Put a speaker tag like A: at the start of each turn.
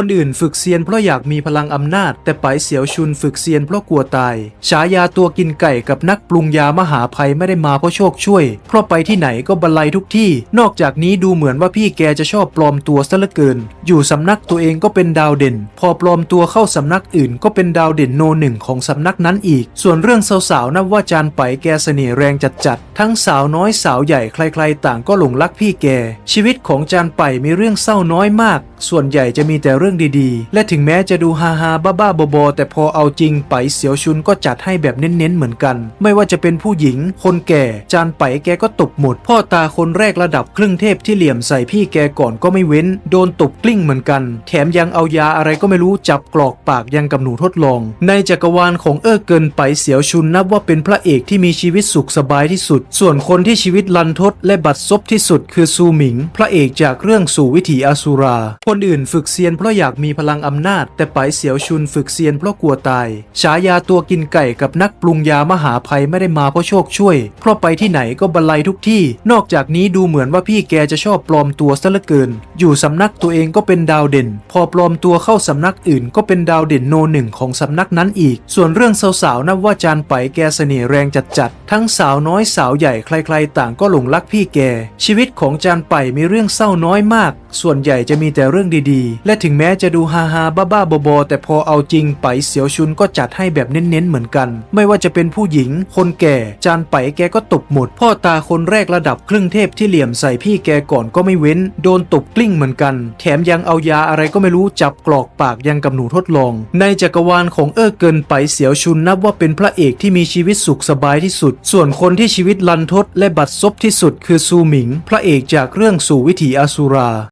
A: คนอื่นฝึกเซียนเพราะอยากมีพลังอำนาจ แต่ไปเสียวชุนฝึกเซียนเพราะกลัวตาย ฉายาตัวกินไก่กับนักปรุงยามหาภัยไม่ได้มาเพราะโชคช่วย เพราะไปที่ไหนก็บรรลัยทุกที่ นอกจากนี้ดูเหมือนว่าพี่แกจะชอบปลอมตัวซะเหลือเกิน อยู่สำนักตัวเองก็เป็นดาวเด่น พอปลอมตัวเข้าสำนักอื่นก็เป็นดาวเด่นโนหนึ่งของสำนักนั้นอีก ส่วนเรื่องสาวๆนับว่าจานไปแกเสน่ห์แรงจัดๆทั้งสาวน้อยสาวใหญ่ใครๆ ต่างก็หลงรักพี่แก ชีวิตของจานไปมีเรื่องเศร้าน้อยมาก ส่วนใหญ่จะมีแต่เรื่องดีๆ และถึงแม้จะดูฮาฮาบ้าบ้าๆบอๆแต่พอเอาจริงไปเสียวชุนก็จัดให้แบบเน้นๆเหมือนกัน ไม่ว่าจะเป็นผู้หญิง คนแก่ จานไปแกก็ตบหมด พ่อตาคนแรกระดับครึ่งเทพที่เหลี่ยมใส่พี่แกก่อนก็ไม่เว้น โดนตบกลิ้งเหมือนกัน แถมยังเอายาอะไรก็ไม่รู้จับกรอกปากยังกับหนูทดลอง ในจักรวาลของเอ้อเกินไปเสียวชุนนับว่าเป็นพระเอกที่มีชีวิตสุขสบายที่สุด ส่วนคนที่ชีวิตลันทดและบัดซบที่สุดคือซูหมิง พระเอกจากเรื่องสู่วิถีอสุรา คนอื่นฝึกเซียนเพราะอยากมีพลังอำนาจ แต่ไปเสียวชุนฝึกเซียนเพราะกลัวตาย ฉายาตัวกินไก่กับนักปรุงยามหาภัยไม่ได้มาเพราะโชคช่วย เพราะไปที่ไหนก็บรรลัยทุกที่ นอกจากนี้ดูเหมือนว่าพี่แกจะชอบปลอมตัวซะเหลือเกิน อยู่สำนักตัวเองก็เป็นดาวเด่น พอปลอมตัวเข้าสำนักอื่น ก็เป็นดาวเด่นโนหนึ่งของสำนักนั้นอีก ส่วนเรื่องสาวๆนับว่าจานไปแกเสน่ห์แรงจัดๆทั้งสาวน้อยสาวใหญ่ใครๆ ต่างก็หลงรักพี่แก ชีวิตของจานไปมีเรื่องเศร้าน้อยมาก ส่วนใหญ่จะมีแต่เรื่องดีๆ และถึงแม้จะดูฮาฮาบ้าบ้าบอๆแต่พอเอาจริงไปเสียวชุนก็จัดให้แบบเน้นๆเหมือนกัน ไม่ว่าจะเป็นผู้หญิง คนแก่ จานไปแกก็ตบหมด พ่อตาคนแรกระดับครึ่งเทพที่เหลี่ยมใส่พี่แกก่อนก็ไม่เว้น โดนตบกลิ้งเหมือนกัน แถมยังเอายาอะไรก็ไม่รู้จับกรอกปากยังกับหนูทดลอง ในจักรวาลของเอ้อเกินไปเสียวชุนนับว่าเป็นพระเอกที่มีชีวิตสุขสบายที่สุด ส่วนคนที่ชีวิตลันทดและบัดซบที่สุดคือซูหมิง พระเอกจากเรื่องสู่วิถีอสุรา